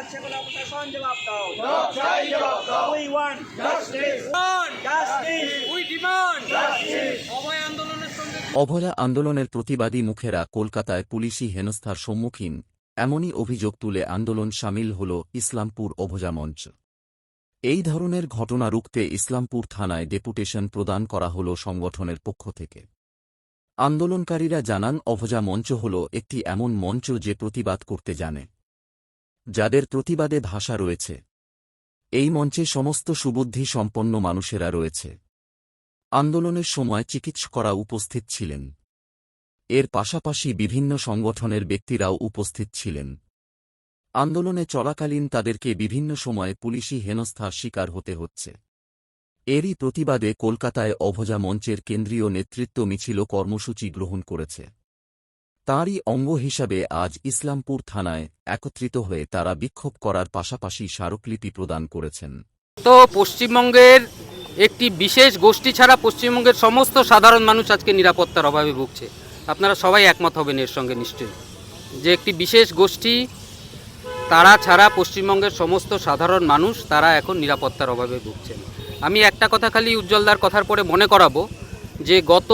যাচ্ছে প্রশাসন জবাব দাও সবসাই জবাব দাও we want justice justice we demand justice Abhay আন্দোলনের সঙ্গে অভয়া আন্দোলনের প্রতিবাদী মুখেরা কলকাতায় পুলিশি হেনস্থার সম্মুখীন। এমনই অভিযোগ তুলে আন্দোলন সামিল হল ইসলামপুর অভজা মঞ্চ এই ধরনের ঘটনা রুখতে ইসলামপুর থানায় ডেপুটেশন প্রদান করা হল সংগঠনের পক্ষ থেকে। আন্দোলনকারীরা জানান অভজা মঞ্চ হল একটি এমন মঞ্চ যে প্রতিবাদ করতে জানে। যাদের প্রতিবাদে ভাষা রয়েছে। এই মঞ্চে সমস্ত সুবুদ্ধি সম্পন্ন মানুষেরা রয়েছে। আন্দোলনের সময় চিকিৎসকরা উপস্থিত ছিলেন। এর পাশাপাশি বিভিন্ন সংগঠনের ব্যক্তিরাও উপস্থিত ছিলেন। আন্দোলনে চলাকালীন তাদেরকে বিভিন্ন সময়ে পুলিশি হেনস্থার শিকার হতে হচ্ছে। এরই প্রতিবাদে কলকাতায় অভজা মঞ্চের কেন্দ্রীয় নেতৃত্ব মিছিল কর্মসূচি গ্রহণ করেছে। তাঁরই অঙ্গ হিসাবে আজ ইসলামপুর থানায় একত্রিত হয়ে তারা বিক্ষোভ করার পাশাপাশি স্মারকলিপি প্রদান করেছেন। তো পশ্চিমবঙ্গের একটি বিশেষ গোষ্ঠী ছাড়া পশ্চিমবঙ্গের সমস্ত সাধারণ মানুষ আজকে নিরাপত্তার অভাবে ভুগছে। আপনারা সবাই একমত হবেন এর সঙ্গে নিশ্চয়ই। যে একটি বিশেষ গোষ্ঠী তারা ছাড়া পশ্চিমবঙ্গের সমস্ত সাধারণ মানুষ তারা এখন নিরাপত্তার অভাবে ভুগছেন। আমি একটা কথা খালি উজ্জ্বলদার কথার পরে মনে করাবো যে গত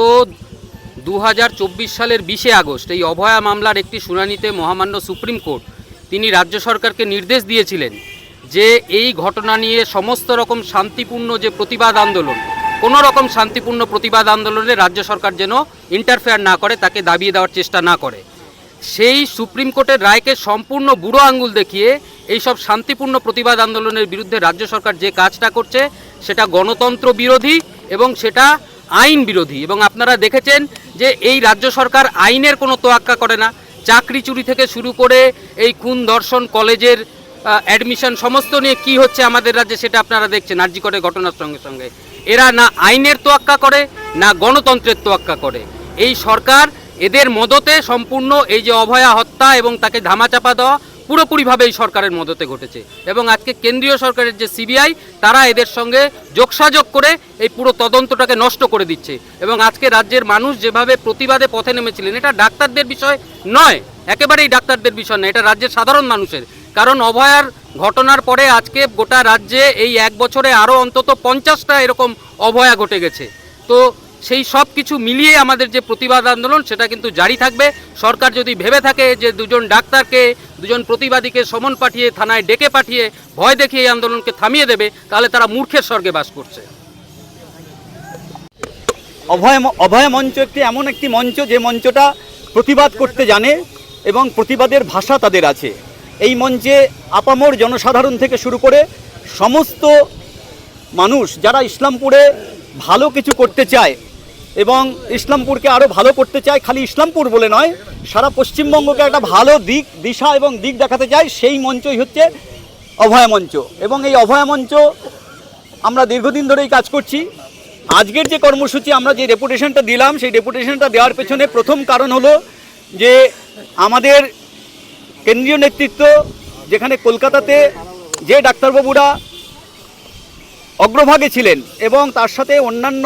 দু হাজার চব্বিশ সালের বিশে আগস্ট এই অভয়া মামলার একটি শুনানিতে মহামান্য সুপ্রিম কোর্ট তিনি রাজ্য সরকারকে নির্দেশ দিয়েছিলেন যে এই ঘটনা নিয়ে সমস্ত রকম শান্তিপূর্ণ যে প্রতিবাদ আন্দোলন, কোনো রকম শান্তিপূর্ণ প্রতিবাদ আন্দোলনে রাজ্য সরকার যেন ইন্টারফেয়ার না করে, তাকে দাবিয়ে দেওয়ার চেষ্টা না করে। সেই সুপ্রিম কোর্টের রায়কে সম্পূর্ণ বুড়ো আঙ্গুল দেখিয়ে এইসব শান্তিপূর্ণ প্রতিবাদ আন্দোলনের বিরুদ্ধে রাজ্য সরকার যে কাজটা করছে, সেটা গণতন্ত্র বিরোধী এবং সেটা আইন বিরোধী। এবং আপনারা দেখেছেন যে এই রাজ্য সরকার আইনের কোনো তোয়াক্কা করে না। চাকরি চুরি থেকে শুরু করে এই খুন দর্শন কলেজের অ্যাডমিশন সমস্ত নিয়ে কি হচ্ছে আমাদের রাজ্যে সেটা আপনারা দেখছেন আর্জি করে ঘটনার সঙ্গে সঙ্গে। এরা না আইনের তোয়াক্কা করে, না গণতন্ত্রের তোয়াক্কা করে। এই সরকার এদের মদতে সম্পূর্ণ এই যে অভয়া হত্যা এবং তাকে ধামাচাপা দেওয়া পুরোপুরিভাবে এই সরকারের মদতে ঘটেছে এবং আজকে কেন্দ্রীয় সরকারের যে সিবিআই, তারা এদের সঙ্গে যোগসাযোগ করে এই পুরো তদন্তটাকে নষ্ট করে দিচ্ছে। এবং আজকে রাজ্যের মানুষ যেভাবে প্রতিবাদে পথে নেমেছিলেন, এটা ডাক্তারদের বিষয় নয়, একেবারেই ডাক্তারদের বিষয় নয়, এটা রাজ্যের সাধারণ মানুষের। কারণ অভয়ার ঘটনার পরে আজকে গোটা রাজ্যে এই এক বছরে আরও অন্তত পঞ্চাশটা এরকম অভয়া ঘটে গেছে। তো সেই সব কিছু মিলিয়ে আমাদের যে প্রতিবাদ আন্দোলন, সেটা কিন্তু জারি থাকবে। সরকার যদি ভেবে থাকে যে দুজন ডাক্তারকে, দুজন প্রতিবাদীকে সমন পাঠিয়ে থানায় ডেকে পাঠিয়ে ভয় দেখিয়ে এই আন্দোলনকে থামিয়ে দেবে, তাহলে তারা মূর্খের স্বর্গে বাস করছে। অভয় অভয় মঞ্চ একটি এমন একটি মঞ্চ যে মঞ্চটা প্রতিবাদ করতে জানে এবং প্রতিবাদের ভাষা তাদের আছে। এই মঞ্চে আপামর জনসাধারণ থেকে শুরু করে সমস্ত মানুষ, যারা ইসলামপুরে ভালো কিছু করতে চায় এবং ইসলামপুরকে আরও ভালো করতে চায়, খালি ইসলামপুর বলে নয়, সারা পশ্চিমবঙ্গকে একটা ভালো দিক, দিশা এবং দিক দেখাতে চায়, সেই মঞ্চই হচ্ছে অভয় মঞ্চ। এবং এই অভয় মঞ্চ আমরা দীর্ঘদিন ধরেই কাজ করছি। আজকের যে কর্মসূচি, আমরা যে ডেপুটেশনটা দিলাম, সেই ডেপুটেশনটা দেওয়ার পেছনে প্রথম কারণ হলো যে আমাদের কেন্দ্রীয় নেতৃত্ব, যেখানে কলকাতাতে যে ডাক্তারবাবুরা অগ্রভাগে ছিলেন এবং তার সাথে অন্যান্য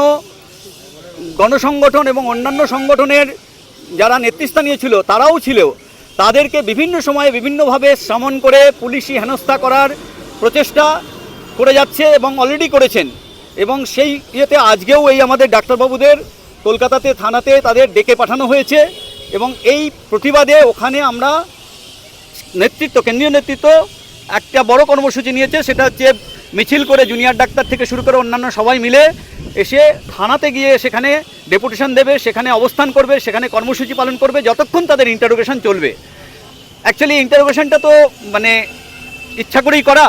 গণসংগঠন এবং অন্যান্য সংগঠনের যারা নেতৃস্থানীয় ছিল, তারাও ছিল তাদেরকে বিভিন্ন সময়ে বিভিন্নভাবে শ্রমণ করে পুলিশি হেনস্থা করার প্রচেষ্টা করে যাচ্ছে এবং অলরেডি করেছেন। এবং সেই ইয়েতে আজকেও এই আমাদের ডাক্তারবাবুদের কলকাতাতে, থানাতে তাদের ডেকে পাঠানো হয়েছে এবং এই প্রতিবাদে ওখানে আমরা নেতৃত্ব, কেন্দ্রীয় নেতৃত্ব একটা বড় কর্মসূচি নিয়েছে, সেটা হচ্ছে মিছিল করে জুনিয়র ডাক্তার থেকে শুরু করে অন্যান্য সবাই মিলে এসে থানাতে গিয়ে সেখানে ডেপুটেশন দেবে, সেখানে অবস্থান করবে, সেখানে কর্মসূচি পালন করবে, যতক্ষণ তাদের ইন্টারোগেশন চলবে। অ্যাকচুয়ালি ইন্টারোগেশনটা তো মানে ইচ্ছা করেই করা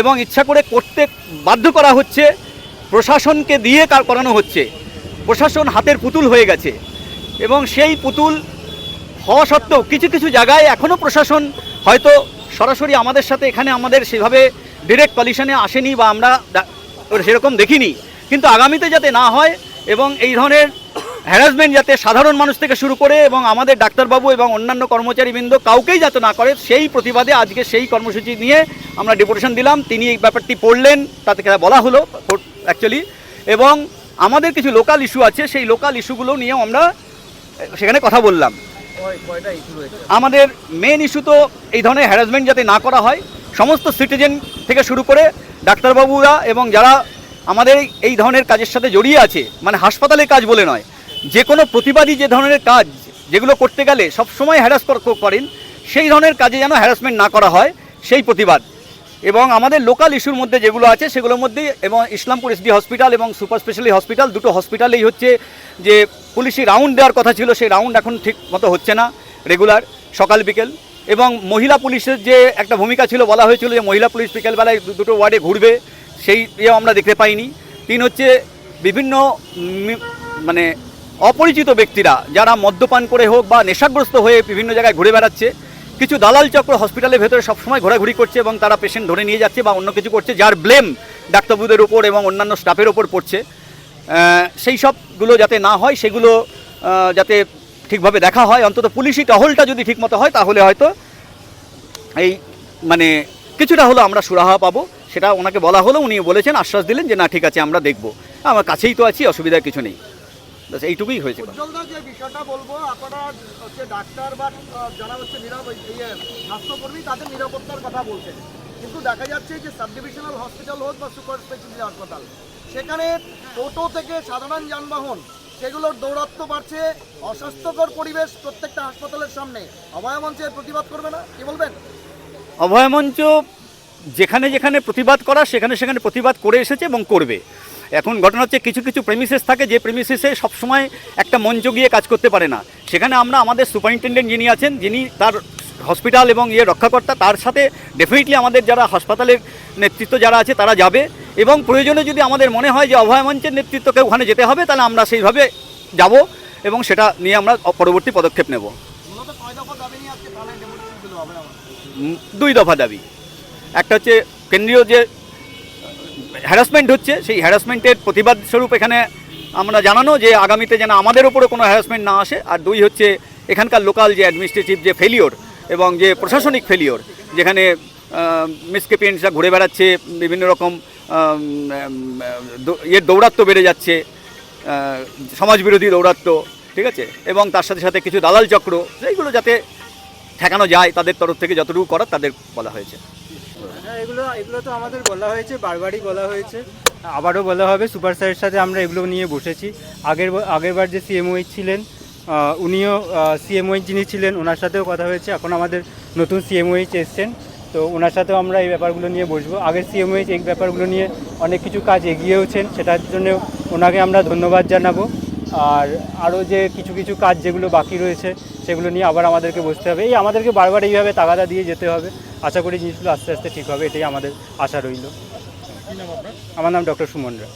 এবং ইচ্ছা করে করতে বাধ্য করা হচ্ছে, প্রশাসনকে দিয়ে কার করানো হচ্ছে। প্রশাসন হাতের পুতুল হয়ে গেছে এবং সেই পুতুল হওয়া সত্ত্বেও কিছু কিছু জায়গায় এখনও প্রশাসন হয়তো সরাসরি আমাদের সাথে, এখানে আমাদের সেভাবে ডিরেক্ট কলিশনে আসেনি বা আমরা সেরকম দেখিনি। কিন্তু আগামীতে যাতে না হয় এবং এই ধরনের হ্যারাসমেন্ট যাতে সাধারণ মানুষ থেকে শুরু করে এবং আমাদের ডাক্তারবাবু এবং অন্যান্য কর্মচারীবৃন্দ কাউকেই যাতে না করে সেই প্রতিবাদে আজকে সেই কর্মসূচি নিয়ে আমরা ডেপুটেশন দিলাম। তিনি এই ব্যাপারটি পড়লেন তাতে বলা হলো অ্যাকচুয়ালি এবং আমাদের কিছু লোকাল ইস্যু আছে সেই লোকাল ইস্যুগুলো নিয়েও আমরা সেখানে কথা বললাম। আমাদের মেন ইস্যু তো এই ধরনের হ্যারাসমেন্ট যাতে না করা হয় সমস্ত সিটিজেন থেকে শুরু করে ডাক্তারবাবুরা এবং যারা আমাদের এই ধরনের কাজের সাথে জড়িয়ে আছে মানে হাসপাতালের কাজ বলে নয়, যে কোনো প্রতিবাদী যে ধরনের কাজ যেগুলো করতে গেলে সবসময় হ্যারাস করেন, সেই ধরনের কাজে যেন হ্যারাসমেন্ট না করা হয়, সেই প্রতিবাদ। এবং আমাদের লোকাল ইস্যুর মধ্যে যেগুলো আছে, সেগুলোর মধ্যে এবং ইসলামপুর এসডি হসপিটাল এবং সুপার স্পেশালি হসপিটাল দুটো হসপিটালেই হচ্ছে যে পুলিশি রাউন্ড দেওয়ার কথা ছিল, সেই রাউন্ড এখন ঠিক মতো হচ্ছে না রেগুলার সকাল বিকেল। এবং মহিলা পুলিশের যে একটা ভূমিকা ছিল, বলা হয়েছিল যে মহিলা পুলিশ বিকেলবেলায় দুটো ওয়ার্ডে ঘুরবে, সেই ইয়েও আমরা দেখতে পাইনি। তিন হচ্ছে বিভিন্ন মানে অপরিচিত ব্যক্তিরা, যারা মদ্যপান করে হোক বা নেশাগ্রস্ত হয়ে বিভিন্ন জায়গায় ঘুরে বেড়াচ্ছে, কিছু দালাল চক্র হসপিটালের ভেতরে সবসময় ঘোরাঘুরি করছে এবং তারা পেশেন্ট ধরে নিয়ে যাচ্ছে বা অন্য কিছু করছে, যার ব্লেম ডাক্তারবাবুদের উপর এবং অন্যান্য স্টাফের ওপর পড়ছে। সেই সবগুলো যাতে না হয়, সেগুলো যাতে ঠিকভাবে দেখা হয়, অন্তত পুলিশি টহলটা যদি ঠিকমতো হয়, তাহলে হয়তো এই মানে কিছুটা হলো আমরা সুরাহা পাবো। সেটা ওনাকে বলা হলো, উনি বলেছেন, আশ্বাস দিলেন যে, না, ঠিক আছে, আমরা দেখব। আমার কাছেই তো আছি, অসুবিধার কিছু নেই। ব্যাস, এইটুকুই হয়েছে। যে বিষয়টা বলব, আপনারা হচ্ছে ডাক্তার বা যারা হচ্ছে স্বাস্থ্যকর্মী, তাদের নিরাপত্তার কথা বলছেন। কিন্তু দেখা যাচ্ছে যে সাব ডিভিশনাল হসপিটাল হোক বা সুপার স্পেশালিটি হাসপাতাল, সেখানে টোটো থেকে সাধারণ যানবাহন সেগুলোর দৌরাত্ম বাড়ছে। অস্বাস্থ্যকর পরিবেশ প্রত্যেকটা হাসপাতালের সামনে। অভয় মঞ্চের প্রতিবাদ করবে না? কি বলবেন? অভয় মঞ্চ যেখানে যেখানে প্রতিবাদ করা, সেখানে সেখানে প্রতিবাদ করে এসেছে এবং করবে। এখন ঘটনা হচ্ছে কিছু কিছু প্রেমিসেস থাকে, যে প্রেমিসেসে সবসময় একটা মঞ্চ গিয়ে কাজ করতে পারে না। সেখানে আমরা আমাদের সুপারিনটেন্ডেন্ট যিনি আছেন, যিনি তার হসপিটাল এবং ইয়ে রক্ষাকর্তা তার সাথে ডেফিনেটলি আমাদের যারা হাসপাতালের নেতৃত্ব যারা আছে তারা যাবে। এবং প্রয়োজনে যদি আমাদের মনে হয় যে অভয় মঞ্চের নেতৃত্বকে ওখানে যেতে হবে তাহলে আমরা সেইভাবে যাব এবং সেটা নিয়ে আমরা পরবর্তী পদক্ষেপ নেব। দুই দফা দাবি। একটা হচ্ছে কেন্দ্রীয় যে হ্যারাসমেন্ট হচ্ছে সেই হ্যারাসমেন্টের প্রতিবাদ স্বরূপ এখানে আমরা জানানো যে আগামীতে যেন আমাদের উপরে কোনো হ্যারাসমেন্ট না আসে। আর দুই হচ্ছে এখানকার লোকাল যে অ্যাডমিনিস্ট্রেটিভ যে ফেলিওর এবং যে প্রশাসনিক ফেলিওর যেখানে মিসকেপিয়েন্টসরা ঘুরে বেড়াচ্ছে, বিভিন্ন রকম ইয়ের দৌরাত্ম্য বেড়ে যাচ্ছে সমাজবিরোধী দৌরাত্ম্য, ঠিক আছে? এবং তার সাথে সাথে কিছু দালাল চক্র সেইগুলো যাতে ঠেকানো যায়, তাদের তরফ থেকে যতটুকু করার তাদের বলা হয়েছে। হ্যাঁ এগুলো এগুলো তো আমাদের বলা হয়েছে, বারবারই বলা হয়েছে। আবারও বলা হবে, সুপার স্যারের সাথে আমরা এগুলো নিয়ে বসেছি। আগের আগেরবার যে সিএমওই ছিলেন উনিও সিএমওই যিনি ছিলেন ওনার সাথেও কথা হয়েছে। এখন আমাদের নতুন সিএমওইচ এসছেন। তো ওনার সাথেও আমরা এই ব্যাপারগুলো নিয়ে বসবো। আগের সিএমওইচ এই ব্যাপারগুলো নিয়ে অনেক কিছু কাজ এগিয়েওছেন সেটার জন্য ওনাকে আমরা ধন্যবাদ জানাব। আর আরও যে কিছু কিছু কাজ যেগুলো বাকি রয়েছে সেগুলো নিয়ে আবার আমাদেরকে বসতে হবে। এই আমাদেরকে বারবার এইভাবে তাগাদা দিয়ে যেতে হবে। আশা করি জিনিসগুলো আস্তে আস্তে ঠিক হবে এটাই আমাদের আশা রইল। আমার নাম ডক্টর সুমন রায়।